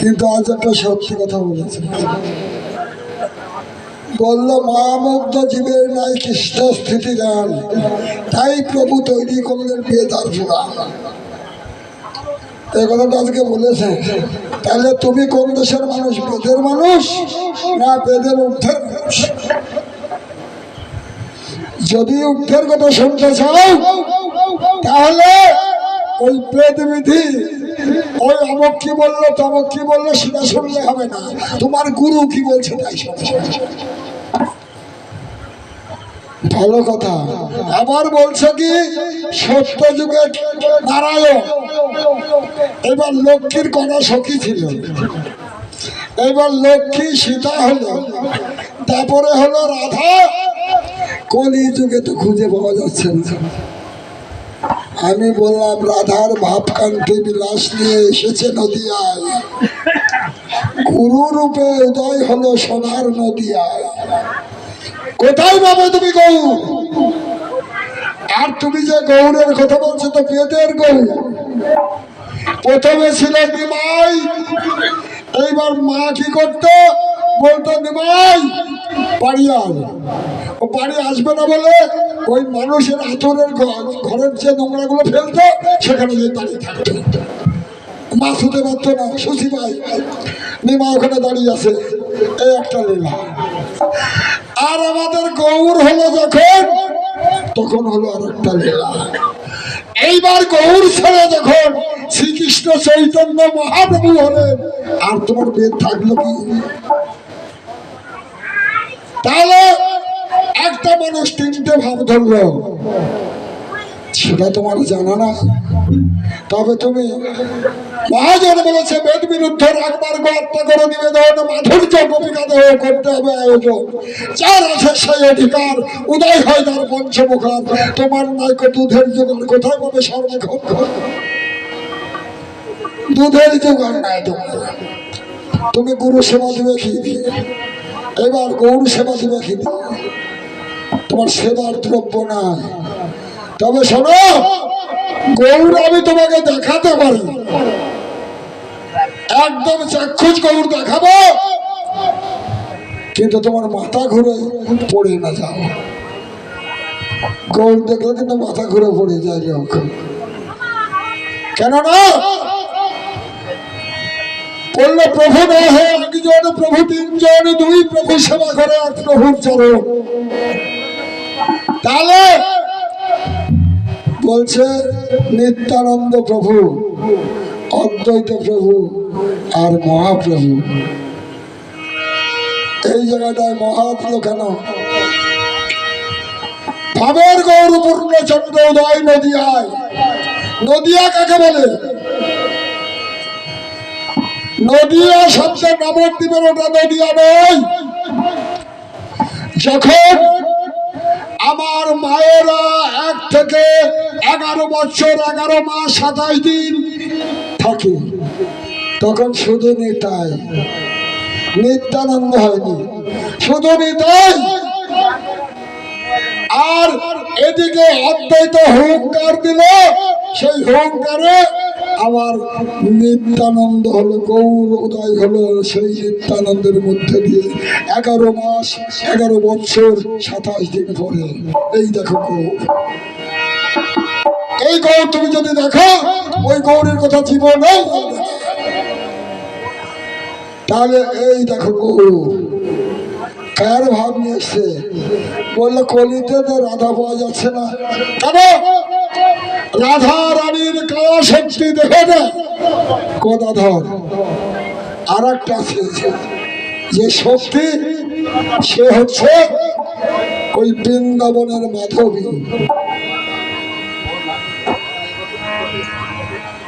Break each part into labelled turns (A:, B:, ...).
A: কিন্তু আজ একটা সত্যি কথা বলেছে। বলল মহামুগ্ধ জীবের নাই কৃষ্ণ স্থিতি গান তাই প্রভু তৈরি করলেন বেদার পুরাণ এই কথাটা আজকে বলেছে। তাহলে তুমি কোন দেশের মানুষ, বেদের মানুষ না বেদের ঊর্ধ্বের মানুষ? যদি ঊর্ধ্বের কথা শুনতে চাও, তাহলে ওই বেদ বিধি ওই অমক কি বলল, তমক কি বলল, সেটা শুনলে হবে না। তোমার গুরু কি বলছে তাই ভালো কথা। আবার বলছে কি সত্য যুগে নারায়ণ। এবার লক্ষ্মীর কণা সখী ছিল। এবার লক্ষ্মী সীতা হলো, তারপরে হলো রাধা। কলি যুগে তো খুঁজে পাওয়া যাচ্ছে না। আমি বললাম, রাধার ভাবকান্তি বিলাস নিয়ে এসেছে নদিয়ায়। গুরু রূপে উদয় হলো সোনার নদিয়ায়। কোথায় পাবে তুমি গৌর আর তুমি যে গৌরের কথা বলছো তো বেদের গৌর প্রথমে ছিল নিমাই, এইবার মা কি করতো? বলতো, নিমাই বাড়ি আয় ও বাড়ি আসবে না বলে ওই মানুষের আতরের ঘ- ঘরের যে নোংরাগুলো ফেলতো, সেখানে যে দাঁড়িয়ে থাকতো। মা শুতে পারতো না সুশি ভাই। নিমা ওখানে দাঁড়িয়ে আছে। এই একটা লীলা। আর আমাদের গৌর হলো যখন তখন হলো আর একটা লীলা। এইবার গৌর ছেড়ে যখন শ্রীকৃষ্ণ চৈতন্য মহাপ্রভু হলেন, আর তোমার বেদ থাকল কি? তাহলে একটা মানুষ তিনটে ভাব ধরলো। সেটা তোমার জানা না। তবে তুমি মহাজন বলেছে, বেদ বিরুদ্ধে রাখবার হত্যা করে নিবেদন, মাধুর্য গোপিকা দেহ করতে হবে আয়োজন। যার আছে সেই অধিকার। উদয় হয় তার পঞ্চমুখার। তোমার নাইকো দুধের জোগাড় কোথায় পাবে সর্বক্ষণ? দুধের জোগাড় নাই তোমার। তুমি গুরু সেবা দিবে কি এবার গৌর সেবা দিবে কি তোমার সেবার দ্রব্য নাই। তবে শোনো, গৌর আমি তোমাকে দেখাতে পারি। একদম চাক্ষুষ গৌর দেখাবো। কিন্তু তোমার মাথা ঘুরে পড়ে না যাও। গৌর দেখলে কিন্তু মাথা ঘুরে পড়ে যায় লোক। কেন না বলল প্রভু না একজন প্রভু তিনজন, দুই প্রভু সেবা করে, এক প্রভুর চরণ। তাহলে বলছে, নিত্যানন্দ প্রভু, অদ্বৈত প্রভু, আর মহাপ্রভু। এই জায়গাটায় মহাপ্রভু কেন? ভাবের গৌর পূর্ণ চন্দ্র, উদয় নদিয়ায় নদিয়া কাকে বলে? নদিয়া শব্দের নবদ্বীপের ওটা নদিয়া নয়। যখন আমার মায়েরা এক থেকে এগারো বছর, এগারো মাস, সাতাশ দিন থাকে, তখন শুধু নিতাই, নিত্যানন্দ হয়নি, শুধু নিতাই। আর এদিকে অদ্বৈত হুঙ্কার দিল, সেই হুঙ্কারে আমার নিত্যানন্দ হলো, গৌর উদয় হলো সেই নিত্যানন্দের মধ্যে দিয়ে। এগারো মাস, এগারো বছর, সাতাশ দিন পরে এই দেখো গৌর। এই গৌর তুমি যদি দেখো, ওই গৌরের কথা বলবে তাহলে এই দেখো গৌর। কার ভাব নিয়ে এসছে? বলল, কলিতে তো রাধা পাওয়া যাচ্ছে না। কেন? রাধা রানীর কালা শক্তি দেখে না? আর একটা যে শক্তি, সে হচ্ছে ওই বৃন্দাবনের মাধবী।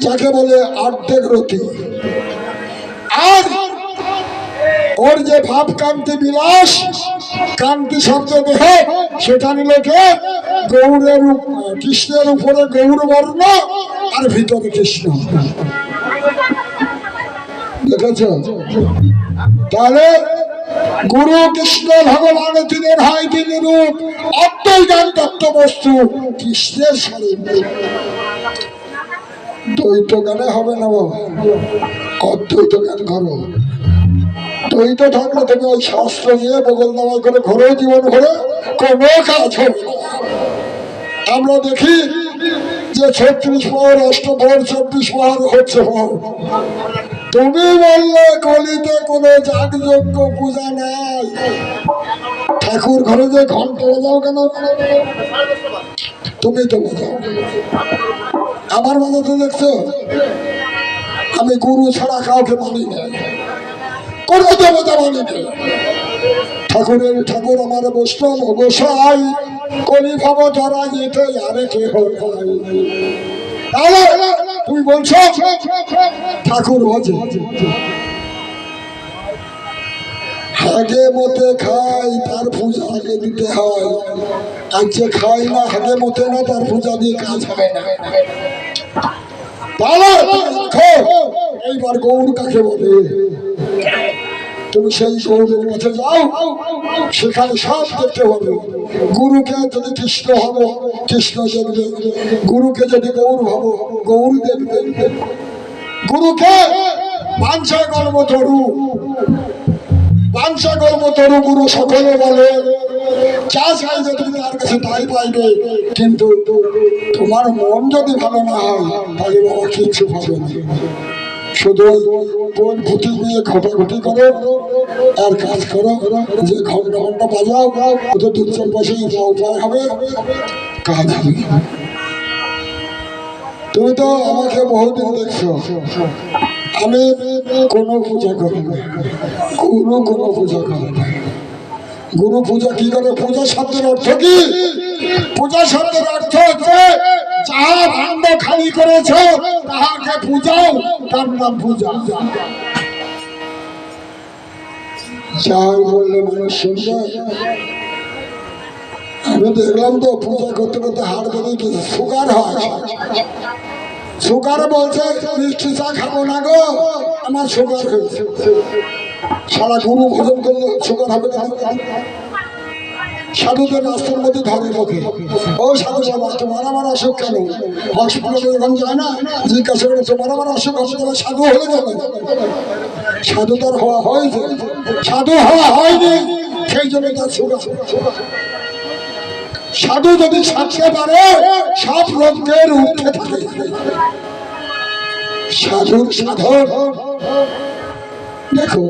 A: যাকে বলে অর্ধেক রতি। আর ওর যে ভাবকান্তি বিলাস কান্তি শব্দ দেহ সেটা নিল কে গৌরের কৃষ্ণের উপরে গৌর বর্ণ আর ভিতরে কৃষ্ণ। দেখেছ? তাহলে গুরু কৃষ্ণ ভগবান তিনের হয় তিনি রূপ অদ্বৈতান তত্ত্ব বস্তু, কৃষ্ণের শরীর দ্বৈত গানে হবে না অদ্বৈত গান করো দ্বৈত থাকলে তুমি ওই শাস্ত্র নিয়ে বগল দাওয়া করে ঘরে জীবন ভরে কোনো কাজ হবে আমরা দেখি যে ছত্রিশ পর অষ্টপর চব্বিশ পর হচ্ছে পর তুমি বললে কলিতে কোনো যাগযজ্ঞ পূজা নাই। ঠাকুর ঘরে যে ঘণ্টা বাজাও কেন? তুমি তো বাজাও। আমার বাজাতে দেখছ? আমি গুরু ছাড়া কাউকে মানি না। কোনো দেবতা মানি ঠাকুরের ঠাকুর আমার বৈষ্ণব গোসাই কলি ভাব ধরা যেতে আরে কে হয় তাহলে তুমি বলছো, ঠাকুর হাগে মতে খাই, তার পূজা আগে দিতে হয়। আর যে খাই না, হাগে মতে না, তার পূজা দিয়ে কাজ হবে না। এইবার গৌর কাকে বলে? তুমি সেই গৌরের কাছে যাও, সেখানে সব দেখতে হবে গুরুকে যদি কৃষ্ণ হব, কৃষ্ণ দেখবে। গুরুকে যদি গৌর হব, গৌর দেখবে। গুরুকে মাঞ্চা কর্ম তরু বাঞ্ছা কর্ম তরু গুরু, সকলে বলে। যা চাইবে তুমি তার কাছে তাই পাইবে। কিন্তু তোমার মন যদি ভালো না হয়, তাহলে বাবা কিচ্ছু না। শুধু কোন ঘুটি দিয়ে ঘটাঘুটি করো, আর কাজ করো। যে ঘণ্টা ঘণ্টা বাজাও ওতে দু চার পয়সা উপায় হবে, কাজ হবে। তুমি তো আমাকে বহুদিন দেখছ। আমি কোনো পূজা করি না। কোনো কোনো পূজা করি না। গুরু পূজা কি করে? পূজা শব্দের অর্থ কি? পূজা শব্দের অর্থ হচ্ছে যাহা ভাণ্ড খালি করেছ, তাহাকে পূজাও, তার নাম পূজা। যাই বললে মানুষ শুনবে। আমি দেখলাম তো পূজা করতে করতে হাড় বেঁধে গেছে সুগার হয়? সুগার বলছে, মিষ্টি চা খাব না গো। আমার সুগার হয়েছে। সারা গুরু ভোজন করলে, সুগার হবে সাধুদের রাস্তার মধ্যে ধরে লোকে ও সাধু আমার অসুখ কেন? হসপিটালে যায় না। জিজ্ঞাসা করে তোমার আমার অসুখ হবে সাধু হলে যাবে। সাধু তার হওয়া হয়েছে সাধু হওয়া হয়নি, সেই জন্য তার সুগার। সাধু যদি ছাড়তে পারে সব রোগের উঠে থাকে। সাধুর সাধন। দেখো।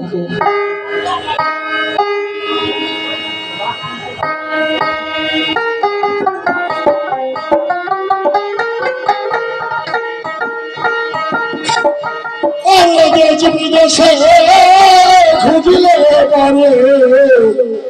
A: খুঁজলে পারে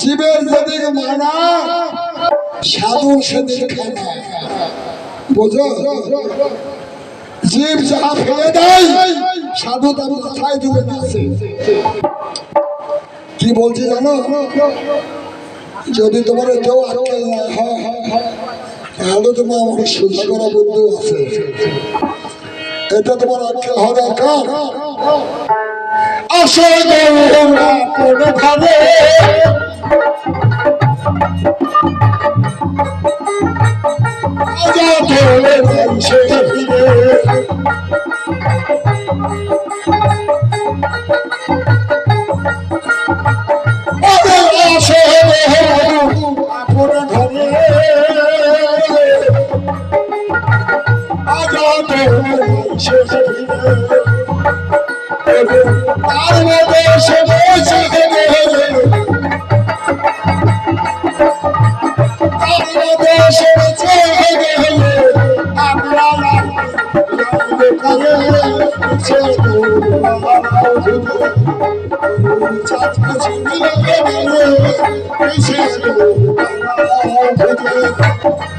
A: জীবের যেদিকে মানা, সাধুর সেদিকে খানা বোঝো? জীব যাহা ফেলে দেয়, সাধু তার কোথায় দিবে না কি বলছি জানো? যদি তোমার এতেও আটকেল না তাহলে তোমার আমার সোজা করা বুদ্ধি আছে। এটা তোমার আটকেল হওয়া দরকার। আসলে গৌরা কোনো ভাবে। আজাদ হয়ে Thank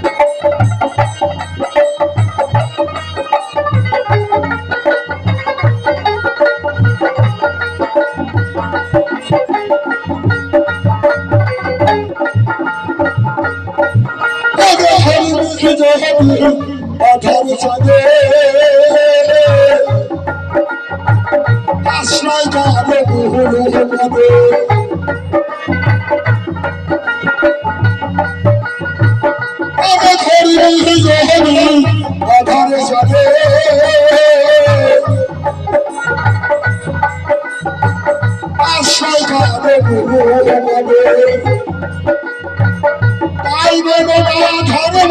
A: যাবে পাইবে না ধর্ম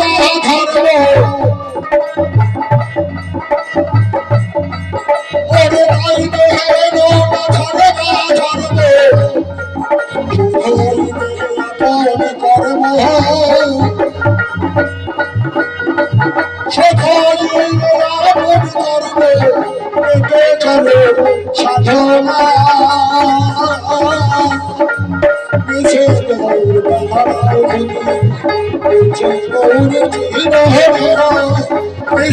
A: ধর্ম ওরে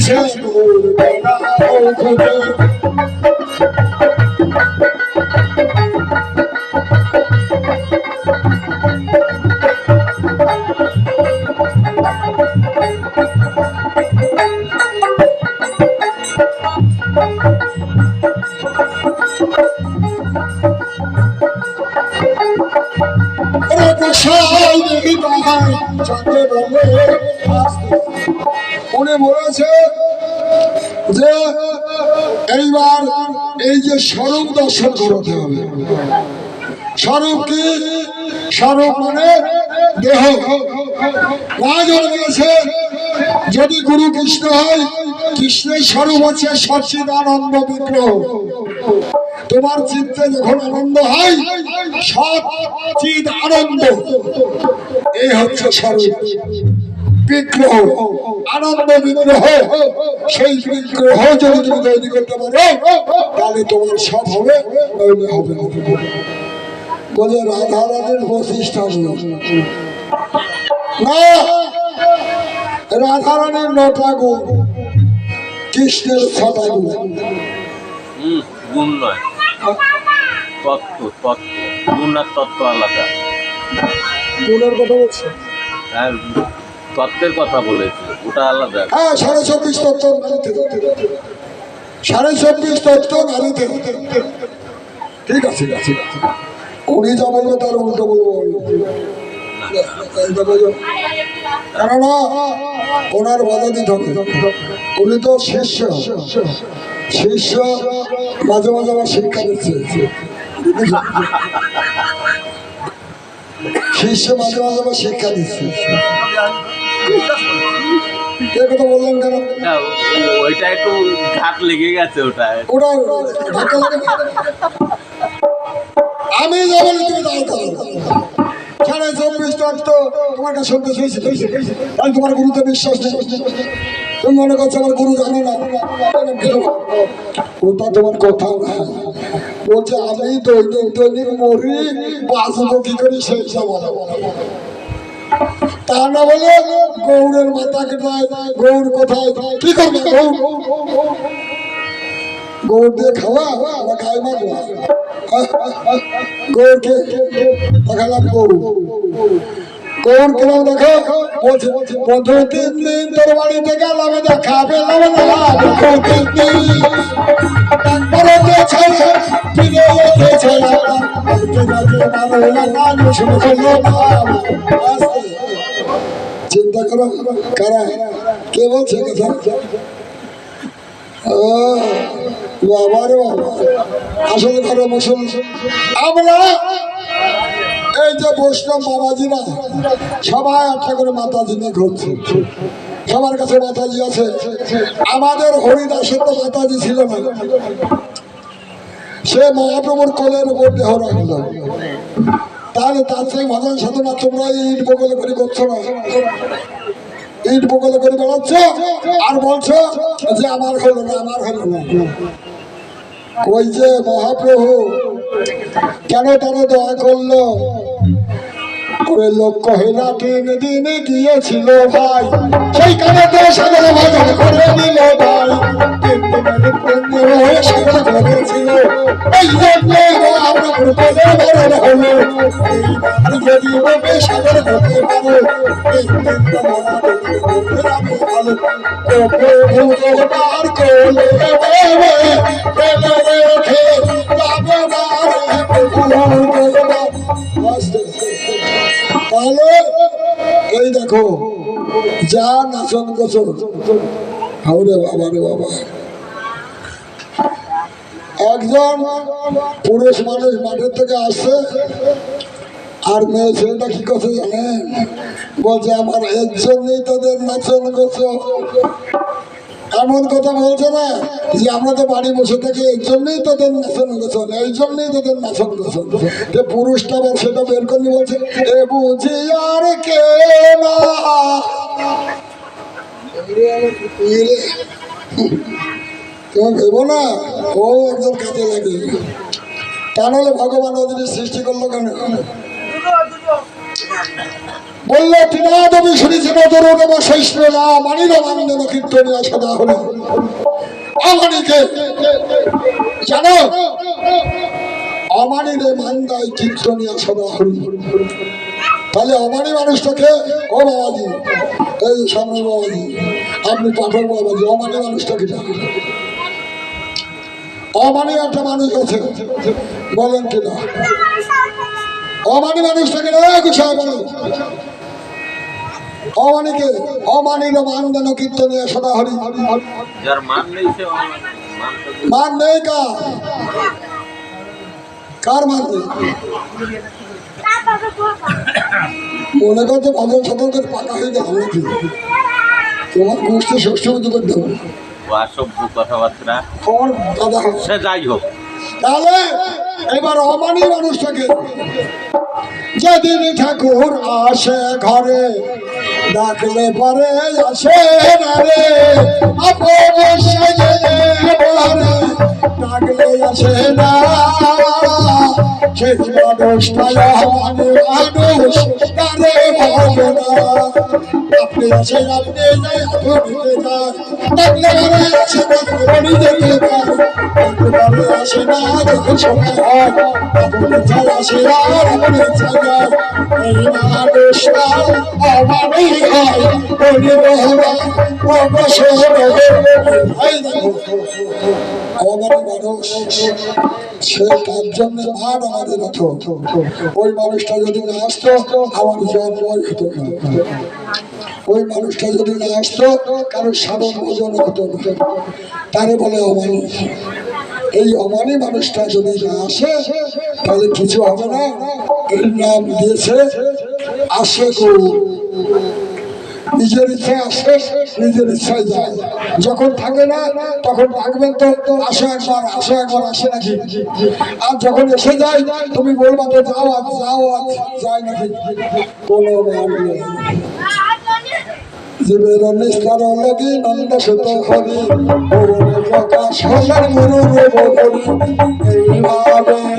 A: উনি বলেছে যে এইবার এই যে স্বরূপ দর্শন করতে হবে। স্বরূপ কি? স্বরূপ মানে দেহ। রাজন বলেছে যদি গুরু কৃষ্ণ হয়, কৃষ্ণের স্বরূপ হচ্ছে সচিদ আনন্দ বিগ্রহ। তোমার চিত্তে যখন আনন্দ হয় সচিদ আনন্দ এই হচ্ছে স্বরূপ। বিগ্রহ আনন্দ বিগ্রহ সেই বিগ্রহ যদি তুমি তৈরি করতে পারো তাহলে তোমার সব হবে নইলে হবে বলে। রাধা রানীর প্রতিষ্ঠা না রাধা রানীর নটা গুণ কৃষ্ণের ছটা গুণ
B: হুম, গুণ নয়। তত্ত্ব তত্ত্ব। গুণ আর তত্ত্ব আলাদা।
A: গুণের কথা বলছে?
B: আর তত্ত্বের কথা বলেছে ওটা আলাদা।
A: হ্যাঁ সাড়ে চব্বিশ তত্ত্ব সাড়ে চব্বিশ তত্ত্ব ঠিক আছে ঠিক আছে। উনি যা বলবে তার উল্টো বলব ওনার মাঝে মাঝে শিক্ষা মাঝে মাঝে শিক্ষা দিচ্ছে। এ কথা বললেন কেন?
B: না, ওইটা একটু ঘাট লেগে গেছে ওটা
A: ওটা ধাক্কা লাগে না। আমি যেমন তুমি তাই সাড়ে চব্বিশ তত্ত্ব তোমার কাছে শুনতে শুয়েছি আমি তোমার গুরুতে বিশ্বাস নেই। তুমি মনে করছ আমার গুরু জানে না। ওটা তোমার কথা না। বলছে আমি দৈনিক দৈনিক মরি বাঁচবো কি করি সেই বলো তা না বলে গৌড়ের মাথা কেটায়, গৌড় কোথায়? কি করবে গৌড়? গৌড় দিয়ে খাওয়া বা খাই মারবা গৌড়কে দেখালাম গৌড়। কোন কিরম দেখো বন্ধু তিন দিন তোর বাড়িতে গেলাম দেখা পেলাম না। দেখো তিন দিন তারপরে তো ছেড়ে ফিরে শুনে শুনে চিন্তা করো, কারা? কে বলছে কথা? বাবা রে বাবা। আসলে ধরো মুসল আমরা এই যে বৈষ্ণব বাবাজিরা, সবাই একটা করে মাতাজি নিয়ে ঘুরছে। সবার কাছে মাতাজি আছে। আমাদের হরিদাসের তো মাতাজি ছিল না। সে মহাপ্রভুর কোলের উপর দেহ রাখল। তাহলে তার সেই ভজন সাধনা তোমরা ইট বগলে করে করছ না? ইট বগলে করে বেড়াচ্ছ? আর বলছো যে আমার হলো না, আমার হলো না। ওই যে মহাপ্রভু কেন তারা দয়া করল? ওরে লক্ষ্য হেলা তিন দিনে গিয়েছিল ভাই। সেইখানে তো সাগর ভজন করে দিল যদি ওকে সাগর হতে পারো তিন দিন তো আমি ভালো প্রভু তোমার কোলে কেন রেখে যাবে না প্রভু তাহলে এই দেখো, যা নাচন গোচর বাবা রে বাবা। একজন পুরুষ মানুষ মাঠের থেকে আসছে, আর মেয়ে ছেলেটা কি কথা জানেন? বলছে, আমার একজনই তোদের নাচন গোচর। এমন কথা বলছে না যে আমরা তো বাড়ি বসে থাকি এই জন্যই তোদের নাচন গোছন এই জন্যই তোদের নাচন গোছন যে পুরুষটা আবার সেটা বের করে নিয়ে বলছে, এ বুঝি আর কে না? ও ভগবান ওদের সৃষ্টি করল কেন? বলল তিনাদবি শুনেছি নজর নেব শেষ না জানো তাহলে অমানি মানুষটাকে, ও বাবাজি, এই সামনে বাবাজি, আপনি পাঠক বাবাজি, অমানি মানুষটাকে জানেন অমানি একটা মানুষ আছে, বলেন কিনা অমানি মানুষটাকে না গুছায় বলো অমানিকে অমানির মানদান কীর্তনীয় সদা হরি।
B: মান নেই
A: কার? কার মান নেই? মনে করছে ভজন সদন করে পাকা হয়ে গেল নাকি? তোমার গোষ্ঠী ষষ্ঠ পুজো করে দেবো।
B: অসভ্য কথাবার্তা। সে যাই হোক।
A: তাহলে এবার অমানি মানুষটাকে যেদিন ঠাকুর আসে ঘরে ডাকলে পরে আসে না রে। অপবশ্যই ঘরে ডাকলে আসে না। সেই মানুষটাই অমানি মানুষ তারে ভাবে না আপনি আসে আপনি যাই আপনি যান ডাকলে পরে আসে না আপনি যেতে পারেন একেবারে আসে না যখন সময় হয় আপনি চাই আসে আর আপনি চাই এই মানুষটা আমারই হয় পরিবহনা অবসর ভাই মানুষ সে হতো ওই মানুষটা যদি না আমার ওই মানুষটা যদি হতো তারে বলে অমানি। এই অমানি মানুষটা যদি না আসে, তাহলে কিছু হবে না। এর নাম দিয়েছে আসে গো নিজের ইচ্ছায় আসে নিজের ইচ্ছায় যায়। যখন থাকে না, তখন ডাকবেন তো আসো একবার আসো একবার, আসে নাকি? আর যখন এসে যায়, তুমি বলবা তো যাও আজ যাও আজ, যায় নাকি? কোনো জীবের নিস্তার লগি নন্দ সুত হরি প্রকাশ হলার গুরু বলি এইভাবে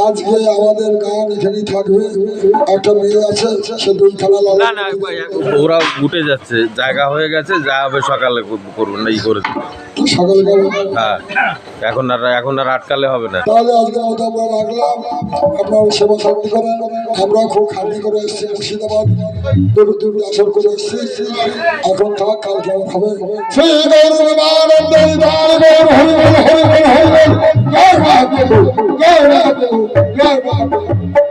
A: আজকে আমাদের গান এখানেই থাকবে একটা মেয়ে আছে সে দুই খেলা
B: না
A: লাল
B: না ওরা উঠে যাচ্ছে জায়গা হয়ে গেছে যা হবে সকালে কর- করবেন না ই
A: করে।
B: হ্যাঁ এখন আর এখন আর আটকালে হবে না।
A: তাহলে আজকে মতো আমরা রাখলাম আপনার সেবা শান্তি করেন আমরা খুব খালি করে এসেছি মুর্শিদাবাদ দূর দূর আসর করে এসেছি। এখন থাক কাল কেমন হবে। শ্রী গৌরবানন্দ হরি বল হরি বল হরি বল হরি বল। জয় মহাপ্রভু জয় মহাপ্রভু জয় মহাপ্রভু